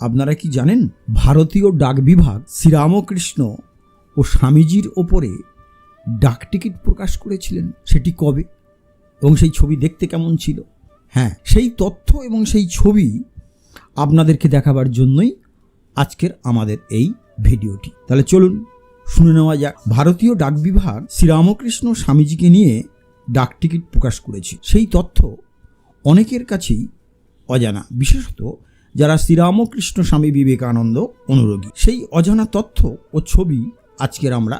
আপনারা কি জানেন? ভারতীয় ডাক বিভাগ শ্রীরামকৃষ্ণ ও স্বামীজির ওপরে ডাক টিকিট প্রকাশ করেছিলেন। সেটি কবে? এবং সেই ছবি দেখতে কেমন ছিল? হ্যাঁ সেই তথ্য এবং সেই ছবি আপনাদেরকে দেখাবার জন্যই আজকের আমাদের এই ভিডিওটি। তাহলে চলুন, শুনে নেওয়া যাক। ভারতীয় ডাক বিভাগ শ্রীরামকৃষ্ণ স্বামীজিকে নিয়ে ডাক টিকিট প্রকাশ করেছে। সেই তথ্য অনেকের কাছেই অজানা। বিশেষত যারা শ্রীরামকৃষ্ণ স্বামী বিবেকানন্দ অনুরোগী সেই অজানা তথ্য ও ছবি আজকের আমরা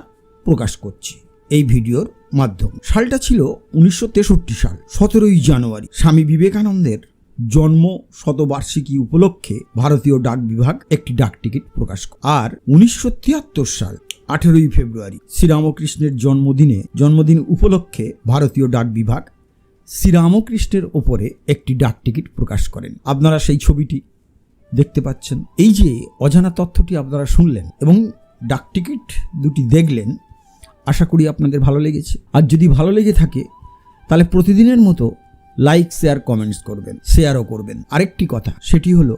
প্রকাশ করছি এই ভিডিওর মাধ্যম। সালটা ছিল উনিশশো তেষট্টি সাল, সতেরোই জানুয়ারি। স্বামী বিবেকানন্দের জন্ম শতবার্ষিকী উপলক্ষে ভারতীয় ডাক বিভাগ একটি ডাক টিকিট প্রকাশ করে আর উনিশশো তিয়াত্তর সাল, আঠেরোই ফেব্রুয়ারি, শ্রীরামকৃষ্ণের জন্মদিনে, জন্মদিন উপলক্ষে ভারতীয় ডাক বিভাগ শ্রীরামকৃষ্ণের ওপরে একটি ডাক টিকিট প্রকাশ করেন। আপনারা সেই ছবিটি দেখতে পাচ্ছেন। এই যে অজানা তথ্যটি আপনারা শুনলেন এবং ডাক টিকিট দুটি দেখলেন, আশা করি আপনাদের ভালো লেগেছে। আর যদি ভালো লেগে থাকে, তাহলে প্রতিদিনের মতো লাইক, শেয়ার, কমেন্টস করবেন, শেয়ারও করবেন। আরেকটি কথা, সেটি হলো,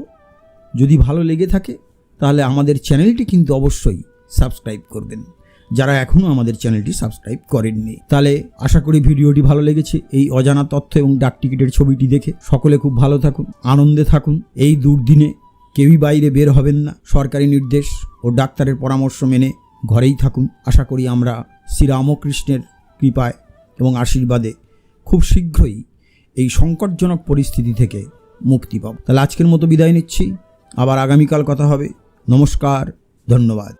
যদি ভালো লেগে থাকে, তাহলে আমাদের চ্যানেলটি কিন্তু অবশ্যই সাবস্ক্রাইব করবেন। যারা এখনও আমাদের চ্যানেলটি সাবস্ক্রাইব করেননি, তাহলে আশা করি ভিডিওটি ভালো লেগেছে। এই অজানা তথ্য এবং ডাক টিকিটের ছবিটি দেখে সকলে খুব ভালো থাকুন, আনন্দে থাকুন। এই দুর্দিনে কেউই বাইরে বের হবেন না, সরকারি নির্দেশ ও ডাক্তারের পরামর্শ মেনে ঘরেই থাকুন। আশা করি আমরা শ্রীরামকৃষ্ণের কৃপায় এবং আশীর্বাদে খুব শীঘ্রই এই সংকটজনক পরিস্থিতি থেকে মুক্তি পাব। তাহলে আজকের মতো বিদায় নিচ্ছি। আবার আগামীকাল কথা হবে। নমস্কার, ধন্যবাদ।